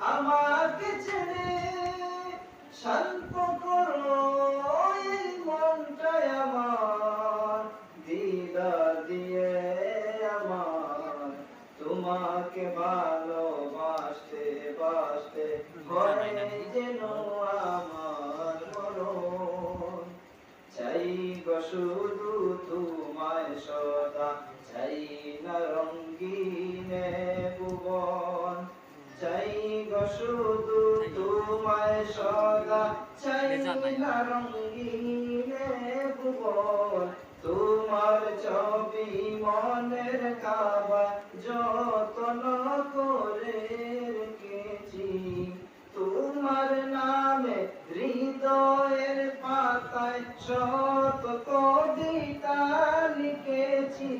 আমাকে ছেড়ে শান্ত করো এই মনটাই আমার। দিদার দিয়ে আমার তোমাকে ভালোবাসতে বাসতে করে যেন আমার মরণ। চাই গো শুধু তোমায় সদা চাই সদা চাইলা রঙ্গিন ভুবন। তোমার ছবি মনের কাবা যতন করে রেখেছি। তোমার নামে হৃদয়ের পাতায় শত কবিতা লিখেছি।